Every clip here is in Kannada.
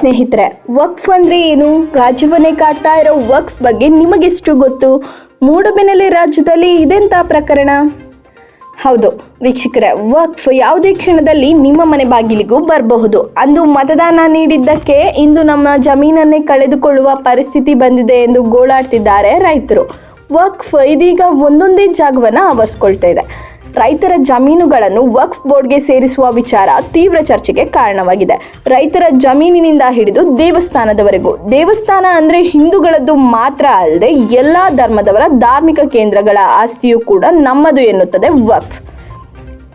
ಸ್ನೇಹಿತರೆ, ವಕ್ಫ್ ಅಂದರೆ ಏನು? ರಾಜ್ಯವನ್ನೇ ಕಾಡ್ತಾ ಇರೋ ವಕ್ಫ್ ಬಗ್ಗೆ ನಿಮಗೆಷ್ಟು ಗೊತ್ತು? ಮೂಡಬಿನಲ್ಲಿ ರಾಜ್ಯದಲ್ಲಿ ಇದೆಂತ ಪ್ರಕರಣ? ಹೌದು, ವೀಕ್ಷಕರೇ, ವಕ್ಫ್ ಯಾವುದೇ ಕ್ಷಣದಲ್ಲಿ ನಿಮ್ಮ ಮನೆ ಬಾಗಿಲಿಗೂ ಬರಬಹುದು. ಅಂದು ಮತದಾನ ನೀಡಿದ್ದಕ್ಕೆ ಇಂದು ನಮ್ಮ ಜಮೀನನ್ನೇ ಕಳೆದುಕೊಳ್ಳುವ ಪರಿಸ್ಥಿತಿ ಬಂದಿದೆ ಎಂದು ಗೋಳಾಡ್ತಿದ್ದಾರೆ ರೈತರು. ವಕ್ಫ್ ಇದೀಗ ಒಂದೊಂದೇ ಜಾಗವನ್ನು ಆವರಿಸ್ಕೊಳ್ತಾ ಇದೆ. ರೈತರ ಜಮೀನುಗಳನ್ನು ವಕ್ಫ್ ಬೋರ್ಡ್ಗೆ ಸೇರಿಸುವ ವಿಚಾರ ತೀವ್ರ ಚರ್ಚೆಗೆ ಕಾರಣವಾಗಿದೆ. ರೈತರ ಜಮೀನಿನಿಂದ ಹಿಡಿದು ದೇವಸ್ಥಾನದವರೆಗೂ. ದೇವಸ್ಥಾನ ಅಂದ್ರೆ ಹಿಂದೂಗಳದ್ದು ಮಾತ್ರ ಅಲ್ಲದೆ ಎಲ್ಲಾ ಧರ್ಮದವರ ಧಾರ್ಮಿಕ ಕೇಂದ್ರಗಳ ಆಸ್ತಿಯೂ ಕೂಡ ನಮ್ಮದು ಎನ್ನುತ್ತದೆ ವಕ್ಫ್.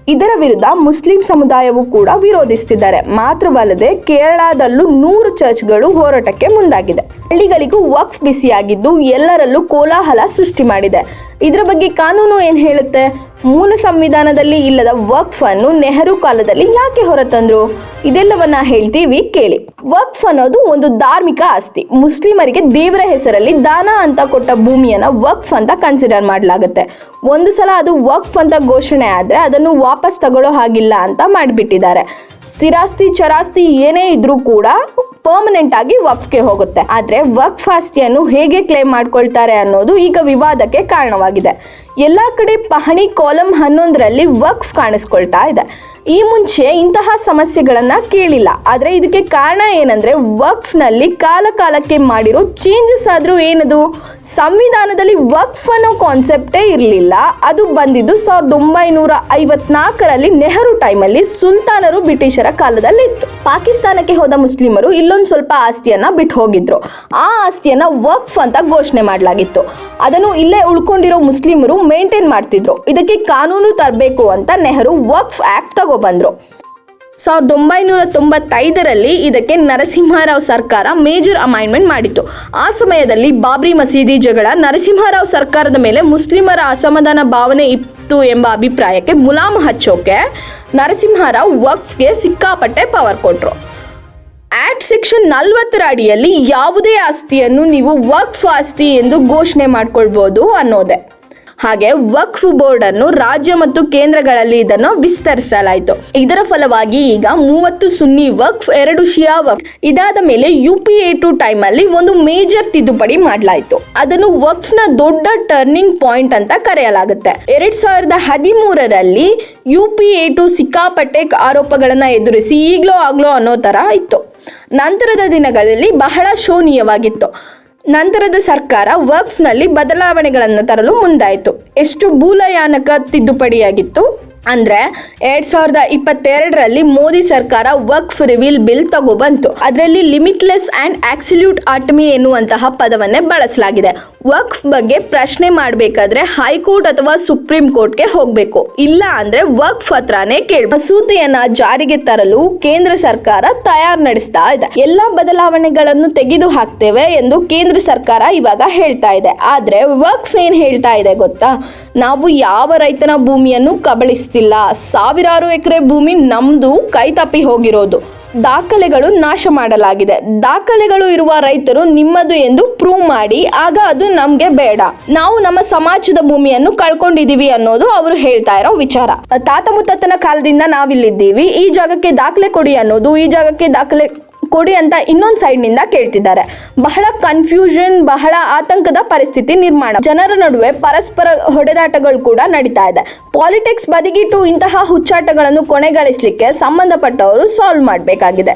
ಇದರ ವಿರುದ್ಧ ಮುಸ್ಲಿಂ ಸಮುದಾಯವು ಕೂಡ ವಿರೋಧಿಸುತ್ತಿದ್ದಾರೆ. ಮಾತ್ರವಲ್ಲದೆ ಕೇರಳದಲ್ಲೂ ನೂರು ಚರ್ಚ್ಗಳು ಹೋರಾಟಕ್ಕೆ ಮುಂದಾಗಿದೆ. ಹಳ್ಳಿಗಳಿಗೂ ವಕ್ಫ್ ಬಿಸಿಯಾಗಿದ್ದು ಎಲ್ಲರಲ್ಲೂ ಕೋಲಾಹಲ ಸೃಷ್ಟಿ ಮಾಡಿದೆ. ಇದರ ಬಗ್ಗೆ ಕಾನೂನು ಏನು ಹೇಳುತ್ತೆ? ಮೂಲ ಸಂವಿಧಾನದಲ್ಲಿ ಇಲ್ಲದ ವಕ್ಫ್ ಅನ್ನು ನೆಹರು ಕಾಲದಲ್ಲಿ ಯಾಕೆ ಹೊರತಂದ್ರು? ಇದೆಲ್ಲವನ್ನ ಹೇಳ್ತೀವಿ ಕೇಳಿ. ವಕ್ಫ್ ಅನ್ನೋದು ಒಂದು ಧಾರ್ಮಿಕ ಆಸ್ತಿ. ಮುಸ್ಲಿಮರಿಗೆ ದೇವರ ಹೆಸರಲ್ಲಿ ದಾನ ಅಂತ ಕೊಟ್ಟ ಭೂಮಿಯನ್ನ ವಕ್ಫ್ ಅಂತ ಕನ್ಸಿಡರ್ ಮಾಡಲಾಗುತ್ತೆ. ಒಂದು ಸಲ ಅದು ವಕ್ಫ್ ಅಂತ ಘೋಷಣೆ ಆದ್ರೆ ಅದನ್ನು ವಾಪಸ್ ತಗೊಳ್ಳೋ ಹಾಗಿಲ್ಲ ಅಂತ ಮಾಡಿಬಿಟ್ಟಿದ್ದಾರೆ. ಸ್ಥಿರಾಸ್ತಿ, ಚರಾಸ್ತಿ ಏನೇ ಇದ್ರೂ ಕೂಡ ಪರ್ಮನೆಂಟ್ ಆಗಿ ವಕ್ಫ್ಗೆ ಹೋಗುತ್ತೆ. ಆದ್ರೆ ವಕ್ಫ್ ಆಸ್ತಿಯನ್ನು ಹೇಗೆ ಕ್ಲೇಮ್ ಮಾಡ್ಕೊಳ್ತಾರೆ ಅನ್ನೋದು ಈಗ ವಿವಾದಕ್ಕೆ ಕಾರಣವಾಗಿದೆ. ಎಲ್ಲ ಕಡೆ ಪಹಣಿ ಕಾಲಂ ಹನ್ನೊಂದರಲ್ಲಿ ವಕ್ಫ್ ಕಾಣಿಸ್ಕೊಳ್ತಾ ಇದೆ. ಈ ಮುಂಚೆ ಇಂತಹ ಸಮಸ್ಯೆಗಳನ್ನ ಕೇಳಿಲ್ಲ. ಆದ್ರೆ ಇದಕ್ಕೆ ಕಾರಣ ಏನಂದ್ರೆ ವಕ್ಫ್ನಲ್ಲಿ ಕಾಲ ಕಾಲಕ್ಕೆ ಮಾಡಿರೋ ಚೇಂಜಸ್ ಆದ್ರೂ ಏನದು? ಸಂವಿಧಾನದಲ್ಲಿ ವಕ್ಫ್ ಅನ್ನೋ ಕಾನ್ಸೆಪ್ಟೇ ಇರಲಿಲ್ಲ. ಅದು ಬಂದಿದ್ದು ಸಾವಿರದ ಒಂಬೈನೂರ ಐವತ್ನಾಲ್ಕರಲ್ಲಿ ನೆಹರು ಟೈಮಲ್ಲಿ ಸುಲ್ತಾನರು ಬ್ರಿಟಿಷರ ಕಾಲದಲ್ಲಿ ಇತ್ತು ಪಾಕಿಸ್ತಾನಕ್ಕೆ ಹೋದ ಮುಸ್ಲಿಮರು ಇಲ್ಲೊಂದು ಸ್ವಲ್ಪ ಆಸ್ತಿಯನ್ನ ಬಿಟ್ಟು ಹೋಗಿದ್ರು. ಆ ಆಸ್ತಿಯನ್ನ ವಕ್ಫ್ ಅಂತ ಘೋಷಣೆ ಮಾಡಲಾಗಿತ್ತು. ಅದನ್ನು ಇಲ್ಲೇ ಉಳ್ಕೊಂಡಿರೋ ಮುಸ್ಲಿಮರು ಮೇಂಟೈನ್ ಮಾಡ್ತಿದ್ರು. ಇದಕ್ಕೆ ಕಾನೂನು ತರಬೇಕು ಅಂತ ನೆಹರು ವಕ್ಫ್ ಆಕ್ಟ್ ತಗೊಬಂದ್ರು ಸಾವಿರದ ಒಂಬೈನೂರ ತೊಂಬತ್ತೈದರಲ್ಲಿ ಇದಕ್ಕೆ ನರಸಿಂಹರಾವ್ ಸರ್ಕಾರ ಮೇಜರ್ ಅಮೈನ್ಮೆಂಟ್ ಮಾಡಿತ್ತು. ಆ ಸಮಯದಲ್ಲಿ ಬಾಬ್ರಿ ಮಸೀದಿ ಜಗಳ ನರಸಿಂಹರಾವ್ ಸರ್ಕಾರದ ಮೇಲೆ ಮುಸ್ಲಿಮರ ಅಸಮಾಧಾನ ಭಾವನೆ ಇತ್ತು ಎಂಬ ಅಭಿಪ್ರಾಯಕ್ಕೆ ಮುಲಾಮ್ ಹಚ್ಚೋಕೆ ನರಸಿಂಹರಾವ್ ವಕ್ಫ್ಗೆ ಸಿಕ್ಕಾಪಟ್ಟೆ ಪವರ್ ಕೊಟ್ಟರು ಆಕ್ಟ್ ಸೆಕ್ಷನ್ ನಲವತ್ತರ ಅಡಿಯಲ್ಲಿ ಯಾವುದೇ ಆಸ್ತಿಯನ್ನು ನೀವು ವಕ್ಫ್ ಆಸ್ತಿ ಎಂದು ಘೋಷಣೆ ಮಾಡ್ಕೊಳ್ಬೋದು ಅನ್ನೋದೆ. ಹಾಗೆ ವಕ್ಫ್ ಬೋರ್ಡ್ ಅನ್ನು ರಾಜ್ಯ ಮತ್ತು ಕೇಂದ್ರಗಳಲ್ಲಿ ಇದನ್ನು ವಿಸ್ತರಿಸಲಾಯಿತು. ಇದರ ಫಲವಾಗಿ ಈಗ ಮೂವತ್ತು ಸುನ್ನಿ ವಕ್ಫ್, ಎರಡು ಶಿಯಾ ವಕ್ಫ್, ಇದಾದ ಮೇಲೆ U P A two time ಅಲ್ಲಿ ಒಂದು ಮೇಜರ್ ತಿದ್ದುಪಡಿ ಮಾಡಲಾಯಿತು. ಅದನ್ನು ವಕ್ಫ್ನ ದೊಡ್ಡ ಟರ್ನಿಂಗ್ ಪಾಯಿಂಟ್ ಅಂತ ಕರೆಯಲಾಗುತ್ತೆ. ಎರಡ್ ಸಾವಿರದ ಹದಿಮೂರರಲ್ಲಿ ಯು ಪಿ ಎ ಟು ಸಿಕ್ಕಾಪಟ್ಟೆ ಆರೋಪಗಳನ್ನು ಎದುರಿಸಿ ಈಗಲೋ ಆಗ್ಲೋ ಅನ್ನೋ ತರ ಇತ್ತು. ನಂತರದ ದಿನಗಳಲ್ಲಿ ಬಹಳ ಶೋನೀಯವಾಗಿತ್ತು. ನಂತರದ ಸರ್ಕಾರ ವಕ್ಫ್ನಲ್ಲಿ ಬದಲಾವಣೆಗಳನ್ನು ತರಲು ಮುಂದಾಯಿತು. ಎಷ್ಟು ಭೂಲಯಾನಕ ತಿದ್ದುಪಡಿಯಾಗಿತ್ತು? ಅಂದ್ರೆ ಎರಡ್ ಸಾವಿರದ ಇಪ್ಪತ್ತೆರಡರಲ್ಲಿ ಮೋದಿ ಸರ್ಕಾರ ವಕ್ಫ್ ರಿವೀಲ್ ಬಿಲ್ ತಗೋಬಂತು ಅದರಲ್ಲಿ ಲಿಮಿಟ್ಲೆಸ್ ಅಂಡ್ ಆಕ್ಸಿಲ್ಯೂಟ್ ಆಟಮಿ ಎನ್ನುವಂತಹ ಪದವನ್ನೇ ಬಳಸಲಾಗಿದೆ. ವಕ್ಫ್ ಬಗ್ಗೆ ಪ್ರಶ್ನೆ ಮಾಡಬೇಕಾದ್ರೆ ಹೈಕೋರ್ಟ್ ಅಥವಾ ಸುಪ್ರೀಂ ಕೋರ್ಟ್ಗೆ ಹೋಗಬೇಕು. ಇಲ್ಲ ಅಂದ್ರೆ ವಕ್ಫ್ ಹತ್ರನೇ ಕೇಳಿ ಮಸೂದೆಯನ್ನ ಜಾರಿಗೆ ತರಲು ಕೇಂದ್ರ ಸರ್ಕಾರ ತಯಾರು ನಡೆಸ್ತಾ ಇದೆ. ಎಲ್ಲಾ ಬದಲಾವಣೆಗಳನ್ನು ತೆಗೆದು ಹಾಕ್ತೇವೆ ಎಂದು ಕೇಂದ್ರ ಸರ್ಕಾರ ಇವಾಗ ಹೇಳ್ತಾ ಇದೆ. ಆದ್ರೆ ವಕ್ಫ್ ಏನ್ ಹೇಳ್ತಾ ಇದೆ ಗೊತ್ತಾ? ನಾವು ಯಾವ ರೈತನ ಭೂಮಿಯನ್ನು ಕಬಳಿಸ್ತಿಲ್ಲ. ಸಾವಿರಾರು ಎಕರೆ ಭೂಮಿ ನಮ್ದು ಕೈ ತಪ್ಪಿ ಹೋಗಿರೋದು. ದಾಖಲೆಗಳು ನಾಶ ಮಾಡಲಾಗಿದೆ. ದಾಖಲೆಗಳು ಇರುವ ರೈತರು ನಿಮ್ಮದು ಎಂದು ಪ್ರೂವ್ ಮಾಡಿ, ಆಗ ಅದು ನಮ್ಗೆ ಬೇಡ. ನಾವು ನಮ್ಮ ಸಮಾಜದ ಭೂಮಿಯನ್ನು ಕಳ್ಕೊಂಡಿದೀವಿ ಅನ್ನೋದು ಅವರು ಹೇಳ್ತಾ ಇರೋ ವಿಚಾರ. ತಾತ ಮುತ್ತತ್ತನ ಕಾಲದಿಂದ ನಾವಿಲ್ಲಿದ್ದೀವಿ. ಈ ಜಾಗಕ್ಕೆ ದಾಖಲೆ ಕೊಡಿ ಅನ್ನೋದು, ಈ ಜಾಗಕ್ಕೆ ದಾಖಲೆ ಕೊಡಿ ಅಂತ ಇನ್ನೊಂದು ಸೈಡ್ನಿಂದ ಕೇಳ್ತಿದ್ದಾರೆ. ಬಹಳ ಕನ್ಫ್ಯೂಷನ್ ಬಹಳ ಆತಂಕದ ಪರಿಸ್ಥಿತಿ ನಿರ್ಮಾಣ. ಜನರ ನಡುವೆ ಪರಸ್ಪರ ಹೊಡೆದಾಟಗಳು ಕೂಡ ನಡೀತಾ ಇದೆ. ಪಾಲಿಟಿಕ್ಸ್ ಬದಿಗಿಟ್ಟು ಇಂತಹ ಹುಚ್ಚಾಟಗಳನ್ನು ಕೊನೆಗಳಿಸಲಿಕ್ಕೆ ಸಂಬಂಧಪಟ್ಟವರು ಸಾಲ್ವ್ ಮಾಡಬೇಕಾಗಿದೆ.